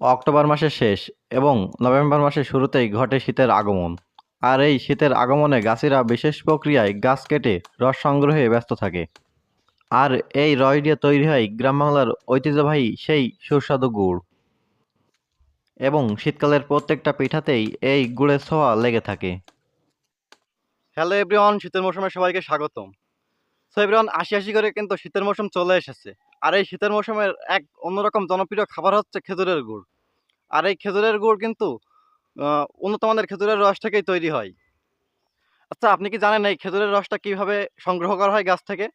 October মাসের শেষ এবং নভেম্বর মাসের শুরুতেই ঘটে শীতের আগমন। আর এই শীতের আগমনে গাছিরা বিশেষ প্রক্রিয়ায় গাছ কেটে রস সংগ্রহে ব্যস্ত থাকে। আর এই রস দিয়ে তৈরি হয় গ্রাম বাংলার ঐতিহ্যবাহী সেই সুস্বাদু গুড়। এবং শীতকালের প্রত্যেকটা পিঠাতেই এই গুড়ের ছোঁয়া লেগে থাকে। হ্যালো এভরিওয়ান শীতের মৌসুমে সবাইকে স্বাগতম। সো এভরিওয়ান আশি আশি করে কিন্তু শীতের মৌসুম চলে এসেছে। আর এই শীতের মৌসুমের এক অন্যরকম জনপ্রিয় খাবার হচ্ছে খেজুরের গুড়। আর এই খেজুরের গুড় কিন্তু উন্নত মানের খেজুরের রস থেকেই তৈরি হয়। আচ্ছা আপনি কি জানেন এই খেজুরের রসটা কীভাবে সংগ্রহ করা হয় গাছ থেকে?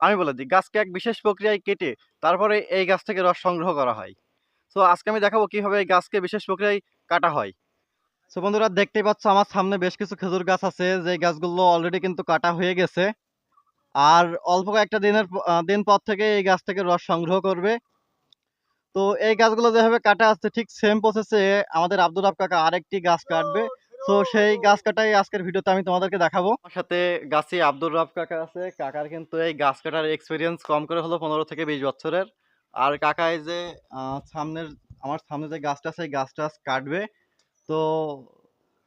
আমি বলে দিই, গাছকে এক বিশেষ প্রক্রিয়ায় কেটে তারপরে এই গাছ থেকে রস সংগ্রহ করা হয়। সো আজকে আমি দেখাবো কীভাবে এই গাছকে বিশেষ প্রক্রিয়ায় কাটা হয়। সো বন্ধুরা, দেখতেই পাচ্ছ আমার সামনে বেশ কিছু খেজুর গাছ আছে। যে গাছগুলো অলরেডি কিন্তু কাটা হয়ে গেছে। আর অল্প কয়েকটা দিনের দিন পর থেকে এই গাছ থেকে রস সংগ্রহ করবে। তো এই গাছগুলো যেভাবে কাটা আছে ঠিক সেম প্রসেসে আমাদের আব্দুল রাব কাকা আরেকটি গাছ কাটবে। তো সেই গাছ কাটাই আজকের ভিডিওতে আমি তোমাদেরকে দেখাবো। আমার সাথে গাছি আব্দুল রাব কাকা আছে। কাকার কিন্তু এই গাছ কাটার এক্সপিরিয়েন্স কম করে হলো পনেরো থেকে বিশ বছরের। আর কাকা এই যে সামনের আমার সামনে যে গাছটা আছে এই গাছটা কাটবে। তো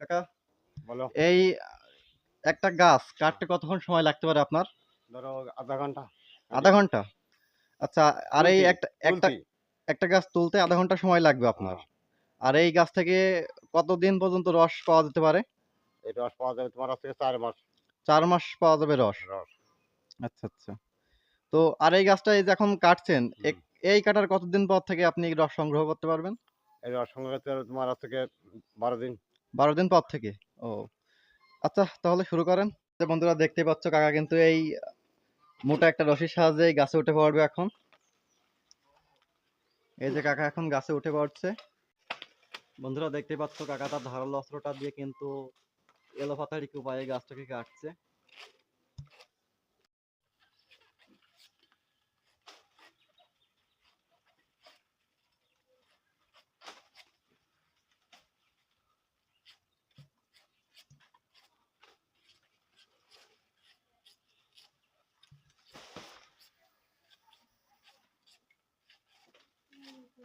কাকা বলো। এই একটা গাছ কাটতে কতক্ষণ সময় লাগতে পারে আপনার? ধরো আধা ঘণ্টা? আধা ঘণ্টা? আচ্ছা আর এই একটা একটা একটা গাছ তুলতে আধা ঘণ্টা সময় লাগবে আপনার। আর এই গাছ থেকে কতদিন পর্যন্ত রস পাওয়া যেতে পারে? এই রস পাওয়া যাবে তোমার আজকে চার মাস। চার মাস পাওয়া যাবে রস? আচ্ছা আচ্ছা। তো আর এই গাছটা এই যে এখন কাটছেন। এই কাটার কতদিন পর থেকে আপনি রস সংগ্রহ করতে পারবেন? এই রস সংগ্রহ করতে তোমার আজকে বারো দিন। বারো দিন পর থেকে? ও। আচ্ছা তাহলে শুরু করেন। বন্ধুরা দেখতে পাচ্ছ কাকা কিন্তু এই মোটা একটা রশির সাহায্যে গাছে উঠে পড়বে এখন। এই যে কাকা এখন গাছে উঠে পড়ছে। বন্ধুরা দেখতে পাচ্ছ কাকা তার ধারালো অস্ত্রটা দিয়ে কিন্তু এলোপাতারিক উপায়ে গাছটাকে কাটছে।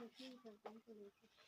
我是一本工作日记。